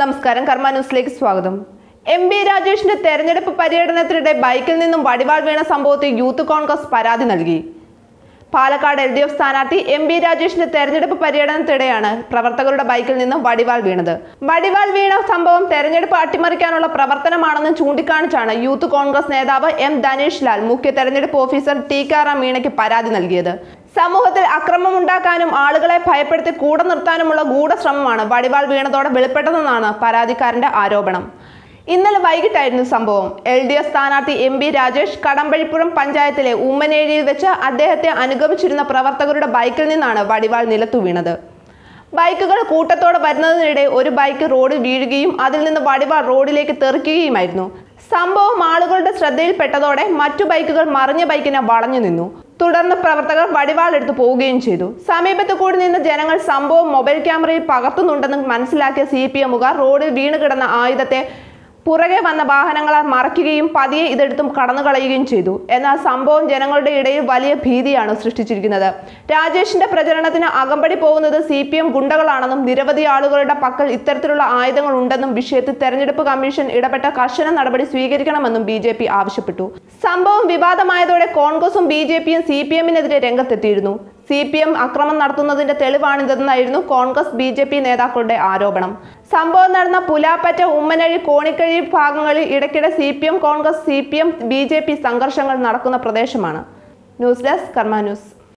നമസ്കാരം കർമ്മ ന്യൂസിലേക്ക് സ്വാഗതം. എം ബി രാജേഷിന്റെ തെരഞ്ഞെടുപ്പ് പര്യടനത്തിനിടെ ബൈക്കിൽ നിന്നും വടിവാൾ വീണ സംഭവത്തിൽ യൂത്ത് കോൺഗ്രസ് പരാതി നൽകി. പാലക്കാട് എൽ ഡി എഫ് സ്ഥാനാർത്ഥി എം ബി രാജേഷിന്റെ തെരഞ്ഞെടുപ്പ് പര്യടനത്തിടെയാണ് പ്രവർത്തകരുടെ ബൈക്കിൽ നിന്നും വടിവാൾ വീണത്. വടിവാൾ വീണ സംഭവം തെരഞ്ഞെടുപ്പ് അട്ടിമറിക്കാനുള്ള പ്രവർത്തനമാണെന്ന് ചൂണ്ടിക്കാണിച്ചാണ് യൂത്ത് കോൺഗ്രസ് നേതാവ് എം ധനേഷ് ലാൽ മുഖ്യ തെരഞ്ഞെടുപ്പ് ഓഫീസർ ടി കാറാം മീണയ്ക്ക് പരാതി നൽകിയത്. സമൂഹത്തിൽ അക്രമമുണ്ടാക്കാനും ആളുകളെ ഭയപ്പെടുത്തി കൂടെ നിർത്താനുമുള്ള ഗൂഢശ്രമമാണ് വടിവാൾ വീണതോടെ വെളിപ്പെട്ടതെന്നാണ് പരാതിക്കാരന്റെ ആരോപണം. ഇന്നലെ വൈകിട്ടായിരുന്നു സംഭവം. എൽ ഡി എഫ് സ്ഥാനാർത്ഥി എം ബി രാജേഷ് കടമ്പഴിപ്പുറം പഞ്ചായത്തിലെ ഉമ്മനേഴിയിൽ വെച്ച് അദ്ദേഹത്തെ അനുഗമിച്ചിരുന്ന പ്രവർത്തകരുടെ ബൈക്കിൽ നിന്നാണ് വടിവാൾ നിലത്തു വീണത്. ബൈക്കുകൾ കൂട്ടത്തോടെ വരുന്നതിനിടെ ഒരു ബൈക്ക് റോഡിൽ വീഴുകയും അതിൽ നിന്ന് വടിവാൾ റോഡിലേക്ക് തെറിക്കുകയുമായിരുന്നു. സംഭവം ആളുകളുടെ ശ്രദ്ധയിൽപ്പെട്ടതോടെ മറ്റു ബൈക്കുകൾ മറിഞ്ഞ ബൈക്കിനെ വളഞ്ഞു നിന്നു. തുടർന്ന് പ്രവർത്തകർ വടിവാളെടുത്ത് പോവുകയും ചെയ്തു. സമീപത്ത് കൂടി നിന്ന് ജനങ്ങൾ സംഭവം മൊബൈൽ ക്യാമറയിൽ പകർത്തുന്നുണ്ടെന്ന് മനസ്സിലാക്കിയ സി പി എമ്മുകാർ റോഡിൽ വീണുകിടന്ന ആയുധത്തെ പുറകെ വന്ന വാഹനങ്ങളെ മറയ്ക്കുകയും പതിയെ ഇതെടുത്തും കടന്നു കളയുകയും ചെയ്തു. എന്നാൽ സംഭവം ജനങ്ങളുടെ ഇടയിൽ വലിയ ഭീതിയാണ് സൃഷ്ടിച്ചിരിക്കുന്നത്. രാജേഷിന്റെ പ്രചരണത്തിന് അകമ്പടി പോകുന്നത് സി പി എം ഗുണ്ടകളാണെന്നും നിരവധി ആളുകളുടെ പക്കൽ ഇത്തരത്തിലുള്ള ആയുധങ്ങൾ ഉണ്ടെന്നും വിഷയത്തിൽ തെരഞ്ഞെടുപ്പ് കമ്മീഷൻ ഇടപെട്ട കർശന നടപടി സ്വീകരിക്കണമെന്നും ബി ജെ പി ആവശ്യപ്പെട്ടു. സംഭവം വിവാദമായതോടെ കോൺഗ്രസും ബി ജെ പിയും സി പി എമ്മിനെതിരെ രംഗത്തെത്തിയിരുന്നു. സി പി എം അക്രമം നടത്തുന്നതിന്റെ തെളിവാണിതെന്നായിരുന്നു കോൺഗ്രസ് ബി ജെ പി നേതാക്കളുടെ ആരോപണം. സംഭവം നടന്ന പുലാപ്പറ്റ ഉമ്മനഴി കോണിക്കഴി ഭാഗങ്ങളിൽ ഇടയ്ക്കിടെ C P M Congress C P M B J P സംഘർഷങ്ങൾ നടക്കുന്ന പ്രദേശമാണ്. News desk Karma news.